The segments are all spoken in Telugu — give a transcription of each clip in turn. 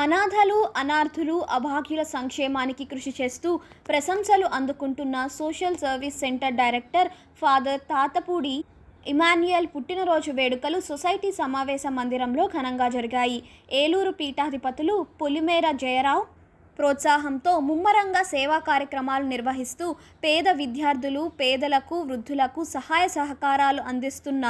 అనాథలు అనార్థులు అభాగ్యుల సంక్షేమానికి కృషి చేస్తూ ప్రశంసలు అందుకుంటున్న social service centre director father Tatapudi Emmanuel పుట్టినరోజు వేడుకలు సొసైటీ సమావేశ మందిరంలో ఘనంగా జరిగాయి. ఏలూరు పీఠాధిపతులు పులిమేర జయరావు ప్రోత్సాహంతో ముమ్మరంగా సేవా కార్యక్రమాలు నిర్వహిస్తూ పేద విద్యార్థులు పేదలకు వృద్ధులకు సహాయ సహకారాలు అందిస్తున్న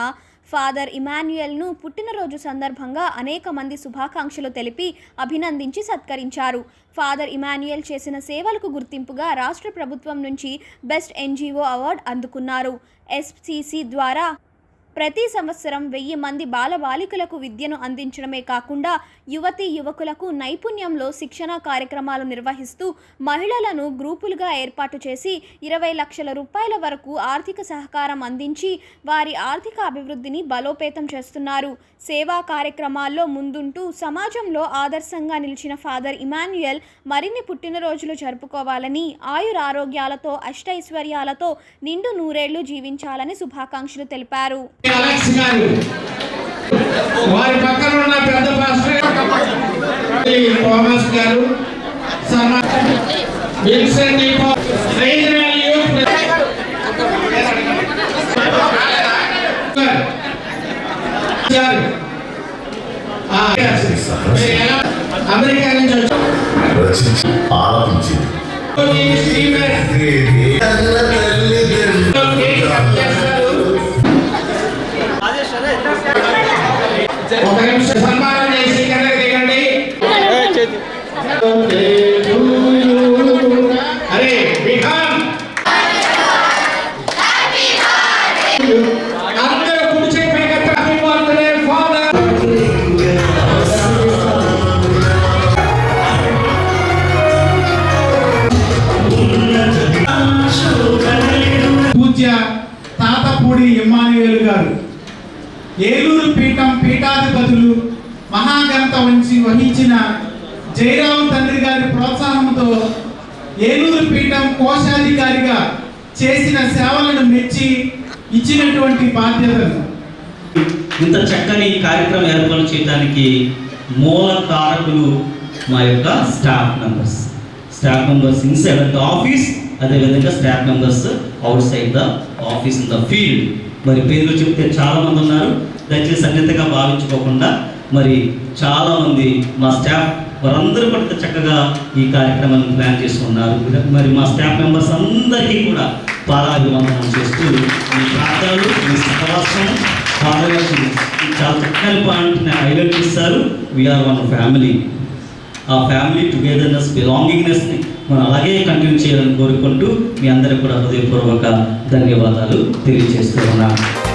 ఫాదర్ ఇమాన్యుయల్ను పుట్టినరోజు సందర్భంగా అనేక మంది శుభాకాంక్షలు తెలిపి అభినందించి సత్కరించారు. ఫాదర్ ఇమాన్యుయల్ చేసిన సేవలకు గుర్తింపుగా రాష్ట్ర ప్రభుత్వం నుంచి బెస్ట్ ఎన్జిఓ అవార్డు అందుకున్నారు. ఎస్సిసి ద్వారా ప్రతి సంవత్సరం వెయ్యి మంది బాలబాలికలకు విద్యను అందించడమే కాకుండా యువతి యువకులకు నైపుణ్యంలో శిక్షణ కార్యక్రమాలు నిర్వహిస్తూ మహిళలను గ్రూపులుగా ఏర్పాటు చేసి ఇరవై లక్షల రూపాయల వరకు ఆర్థిక సహకారం అందించి వారి ఆర్థిక అభివృద్ధిని బలోపేతం చేస్తున్నారు. సేవా కార్యక్రమాల్లో ముందుంటూ సమాజంలో ఆదర్శంగా నిలిచిన ఫాదర్ ఇమాన్యుయల్ మరిన్ని పుట్టినరోజులు జరుపుకోవాలని ఆయురారోగ్యాలతో అష్టైశ్వర్యాలతో నిండు నూరేళ్ళు జీవించాలని శుభాకాంక్షలు తెలిపారు. అలెక్స్ గారు. వారి పక్కన ఉన్న పెద్ద పాస్టర్ థామస్ గారు. ఎలా- అమెరికా నుంచి. రచించి ఆలపించింది. తాతపూడి ఇమ్మానుయేలు గారు. ఏలూరు పీఠం పీఠాధిపతులు మహాగంత వంచి వహించిన జయరావు తండ్రి గారి ప్రోత్సాహంతో ఏలూరు పీఠం కోశాధికారిగా చేసిన సేవలను మెచ్చి ఇచ్చినటువంటి బాధ్యతలు. ఇంత చక్కని కార్యక్రమం ఏర్పాటు చేయడానికి మూల కారకులు మా యొక్క staff members. Staff members inside the office అదేవిధంగా staff members outside the office in the field. మరి పేర్లు చెప్తే చాలామంది ఉన్నారు. దయచేసి అన్యతగా భావించుకోకుండా మరి చాలామంది మా స్టాఫ్ వారందరూ కూడా చక్కగా ఈ కార్యక్రమాన్ని ప్లాన్ చేసుకున్నారు మరి మా స్టాఫ్ మెంబర్స్ అందరికీ కూడా పాదాభివందనం చేస్తూ మీ ప్రార్థనలు మీ సహవాసం చాలా చక్కని పాయింట్ హైలైట్ చేస్తారు. వీఆర్ వన్ ఫ్యామిలీ ఆ ఫ్యామిలీ టుగెదర్నెస్ బిలాంగింగ్నెస్ని మనం అలాగే కంటిన్యూ చేయాలని కోరుకుంటూ మీ అందరికి కూడా హృదయపూర్వక ధన్యవాదాలు తెలియజేస్తూ ఉన్నాను.